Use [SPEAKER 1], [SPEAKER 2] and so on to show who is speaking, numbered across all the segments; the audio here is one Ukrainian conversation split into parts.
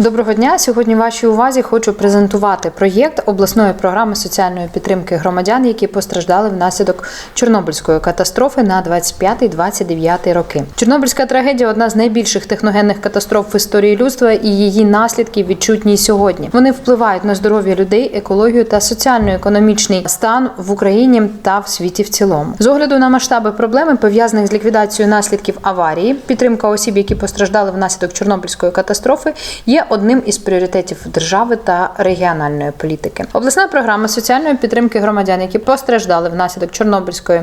[SPEAKER 1] Доброго дня. Сьогодні вашій увазі хочу презентувати проєкт обласної програми соціальної підтримки громадян, які постраждали внаслідок Чорнобильської катастрофи на 25-29 роки. Чорнобильська трагедія одна з найбільших техногенних катастроф в історії людства, і її наслідки відчутні сьогодні. Вони впливають на здоров'я людей, екологію та соціально-економічний стан в Україні та в світі в цілому. З огляду на масштаби проблеми пов'язаних з ліквідацією наслідків аварії, підтримка осіб, які постраждали внаслідок Чорнобильської катастрофи, є одним із пріоритетів держави та регіональної політики. Обласна програма соціальної підтримки громадян, які постраждали внаслідок Чорнобильської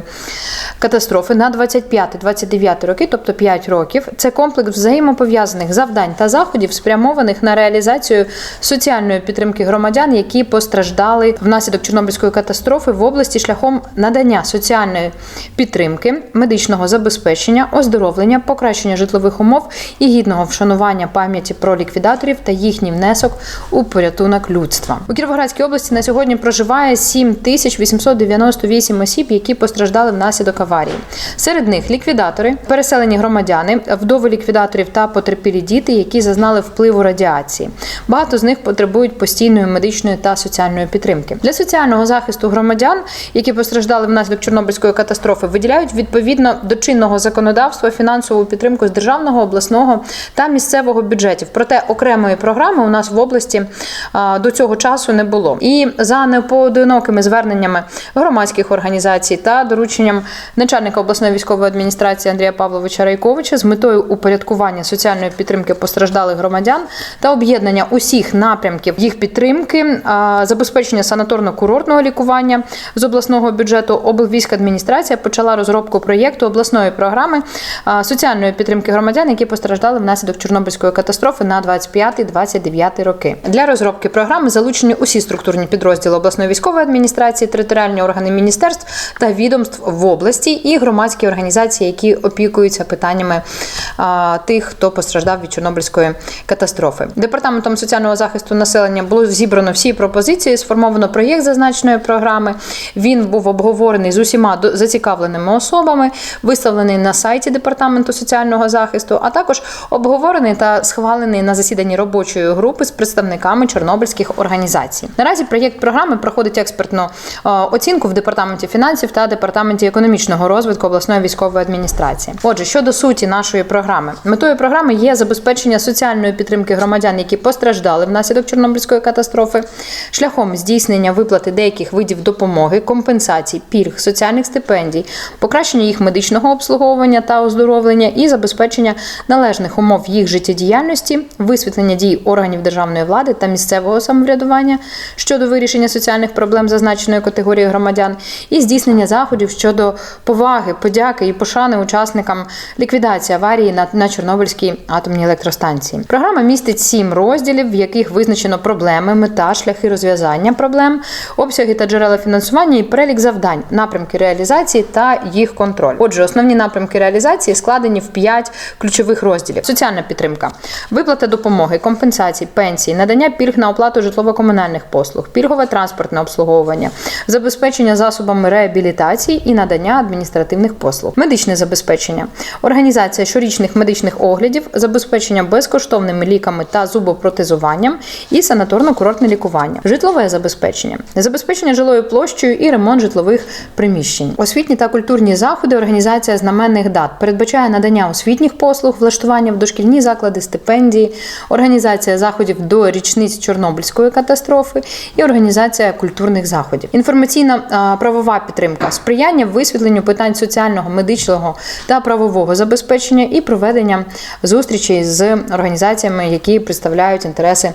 [SPEAKER 1] катастрофи на 25-29 роки, тобто 5 років. Це комплекс взаємопов'язаних завдань та заходів, спрямованих на реалізацію соціальної підтримки громадян, які постраждали внаслідок Чорнобильської катастрофи в області шляхом надання соціальної підтримки, медичного забезпечення, оздоровлення, покращення житлових умов і гідного вшанування пам'яті про ліквідаторів та їхній внесок у порятунок людства. У Кіровоградській області на сьогодні проживає 7898 осіб, які постраждали внаслідок аварії. Серед них ліквідатори, переселені громадяни, вдови ліквідаторів та потерпілі діти, які зазнали впливу радіації. Багато з них потребують постійної медичної та соціальної підтримки. Для соціального захисту громадян, які постраждали внаслідок Чорнобильської катастрофи, виділяють відповідно до чинного законодавства фінансову підтримку з державного, обласного та місцевого бюджетів. Проте окремої програми у нас в області до цього часу не було. І за непоодинокими зверненнями громадських організацій та дорученням начальника обласної військової адміністрації Андрія Павловича Райковича з метою упорядкування соціальної підтримки постраждалих громадян та об'єднання усіх напрямків їх підтримки, забезпечення санаторно-курортного лікування з обласного бюджету облвійськадміністрація почала розробку проєкту обласної програми соціальної підтримки громадян, які постраждали внаслідок Чорнобильської катастрофи на 25-29 роки. Для розробки програми залучені усі структурні підрозділи обласної військової адміністрації, територіальні органи міністерств та відомств в області і громадські організації, які опікуються питаннями а, тих, хто постраждав від Чорнобильської катастрофи. Департаментом соціального захисту населення було зібрано всі пропозиції, сформовано проєкт зазначеної програми. Він був обговорений з усіма зацікавленими особами, виставлений на сайті департаменту соціального захисту, а також обговорений та схвалений на засіданні робочої групи з представниками чорнобильських організацій. Наразі проєкт програми проходить експертну е, оцінку в департаменті фінансів та департаменті економічного розвитку обласної військової адміністрації. Отже, щодо суті нашої програми, метою програми є забезпечення соціальної підтримки громадян, які постраждали внаслідок Чорнобильської катастрофи, шляхом здійснення виплати деяких видів допомоги, компенсацій, пільг, соціальних стипендій, покращення їх медичного обслуговування та оздоровлення і забезпечення належних умов їх життєдіяльності, висвітлення дій органів державної влади та місцевого самоврядування щодо вирішення соціальних проблем зазначеної категорії громадян, і здійснення заходів щодо поваги, подяки і пошани учасникам ліквідації аварії на, на Чорнобильській атомній електростанції. Програма містить сім розділів, в яких визначено проблеми, мета, шляхи розв'язання проблем, обсяги та джерела фінансування і перелік завдань, напрямки реалізації та їх контроль. Отже, основні напрямки реалізації складені в п'ять ключових розділів: соціальна підтримка, виплата допомоги, компенсації, пенсії, надання пільг на оплату житлово-комунальних послуг, пільгове транспортне обслуговування, забезпечення засобами реабілітації і надання адміністративних послуг, медичне забезпечення, організація щорічних медичних оглядів, забезпечення безкоштовними ліками та зубопротезуванням і санаторно-курортне лікування, житлове забезпечення, забезпечення жилою площею і ремонт житлових приміщень, освітні та культурні заходи. Організація знаменних дат. Передбачає надання освітніх послуг, влаштування в дошкільні заклади, стипендії, організація заходів до річниць Чорнобильської катастрофи і організація культурних заходів. Інформаційна правова підтримка, сприяння висвітленню питань соціального, медичного та правового забезпечення і проведення зустрічей з організаціями, які представляють інтереси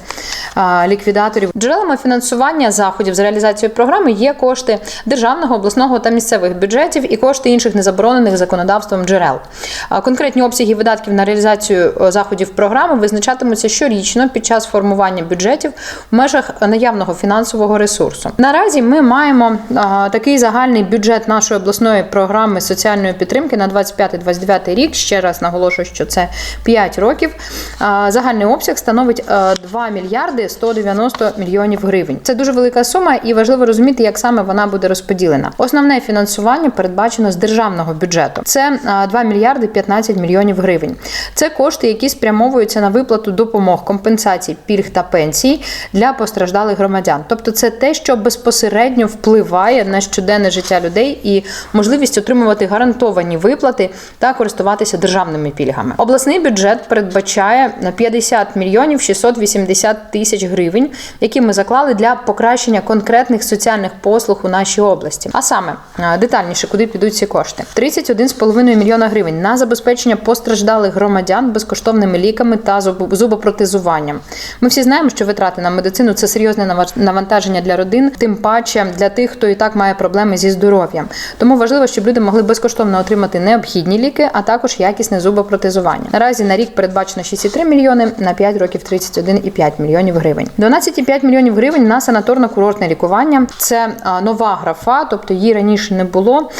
[SPEAKER 1] ліквідаторів. Джерелами фінансування заходів з реалізацією програми є кошти державного, обласного та місцевих бюджетів і кошти інших незаборонених законодавством джерел. Конкретні обсяги видатків на реалізацію заходів програми визначатимуться щорічно під час формування бюджетів в межах наявного фінансового ресурсу. Наразі ми маємо а, такий загальний бюджет нашої обласної програми соціальної підтримки на 25-29 рік. Ще раз наголошую, що це 5 років. А, Загальний обсяг становить е, 2 мільярди 190 мільйонів гривень. Це дуже велика сума, і важливо розуміти, як саме вона буде розподілена. Основне фінансування передбачено з державного бюджету. Це е, 2 мільярди 15 мільйонів гривень. Це кошти, які спрямовуються на виплату допомоги допомог, компенсацій, пільг та пенсій для постраждалих громадян. Тобто, це те, що безпосередньо впливає на щоденне життя людей і можливість отримувати гарантовані виплати та користуватися державними пільгами. Обласний бюджет передбачає на 50 мільйонів 680 тисяч гривень, які ми заклали для покращення конкретних соціальних послуг у нашій області. А саме е, детальніше, куди підуть ці кошти: 31,5 мільйона гривень на забезпечення постраждалих громадян безкоштовними ліками та зуб- зубопротезуванням. Ми всі знаємо, що витрати на медицину це серйозне навантаження для родин, тим паче для тих, хто і так має проблеми зі здоров'ям. Тому важливо, щоб люди могли безкоштовно отримати необхідні ліки, а також якісне зубопротезування. Наразі на рік передбачено 6,3 мільйони, на 5 років 31,5 мільйонів гривень. 12,5 мільйонів гривень на санаторно-курортне лікування. Це нова графа, тобто її раніше не було.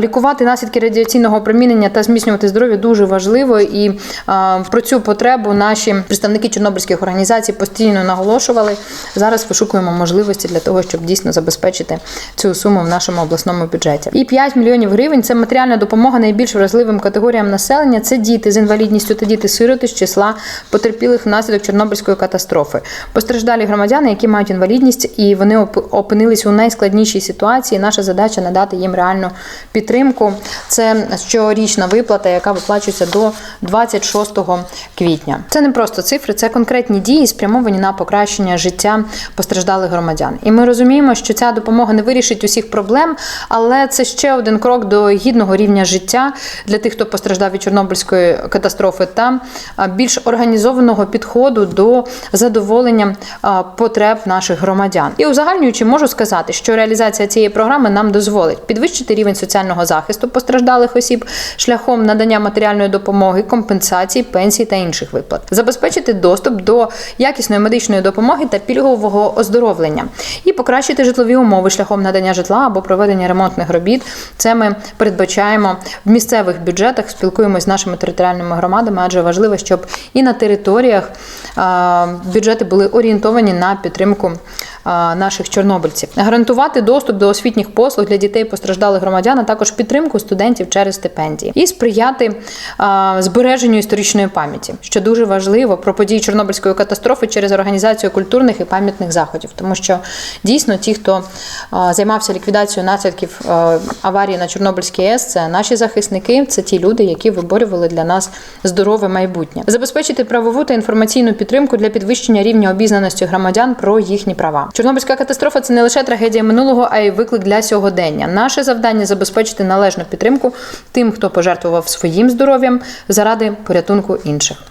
[SPEAKER 1] Лікувати наслідки радіаційного опромінення та зміцнювати здоров'я дуже важливо. І про цю потребу наші представники чорнобильських організацій постійно наголошували. Зараз вишукуємо можливості для того, щоб дійсно забезпечити цю суму в нашому обласному бюджеті. І 5 мільйонів гривень це матеріальна допомога найбільш вразливим категоріям населення. Це діти з інвалідністю та діти-сироти з числа потерпілих внаслідок Чорнобильської катастрофи. Постраждалі громадяни, які мають інвалідність, і вони опинились у найскладнішій ситуації. Наша задача надати їм реальну підтримку. Це щорічна виплата, яка виплачується до 26 квітня. Це не просто цифри, це конкретні дії, спрямовані на покращення життя постраждалих громадян. І ми розуміємо, що ця допомога не вирішить усіх проблем, але це ще один крок до гідного рівня життя для тих, хто постраждав від Чорнобильської катастрофи, та більш організованого підходу до задоволення потреб наших громадян. І узагальнюючи, можу сказати, що реалізація цієї програми нам дозволить підвищити рівень соціального захисту постраждалих осіб шляхом надання матеріальної допомоги, компенсацій, пенсій та інших виплат, забезпечити доступ до якісної медичної допомоги та пільгового оздоровлення і покращити житлові умови шляхом надання житла або проведення ремонтних робіт. Це ми передбачаємо в місцевих бюджетах. Спілкуємося з нашими територіальними громадами, адже важливо, щоб і на територіях бюджети були орієнтовані на підтримку наших чорнобильців, гарантувати доступ до освітніх послуг для дітей постраждалих громадян, а також підтримку студентів через стипендії, і сприяти збереженню історичної пам'яті, що дуже важливо про події Чорнобильської катастрофи через організацію культурних і пам'ятних заходів, тому що дійсно ті, хто займався ліквідацією наслідків аварії на Чорнобильській АЕС, це наші захисники, це ті люди, які виборювали для нас здорове майбутнє, забезпечити правову та інформаційну підтримку для підвищення рівня обізнаності громадян про їхні права. Чорнобильська катастрофа це не лише трагедія минулого, а й виклик для сьогодення. Наше завдання забезпечити належну підтримку тим, хто пожертвував своїм здоров'ям заради порятунку інших.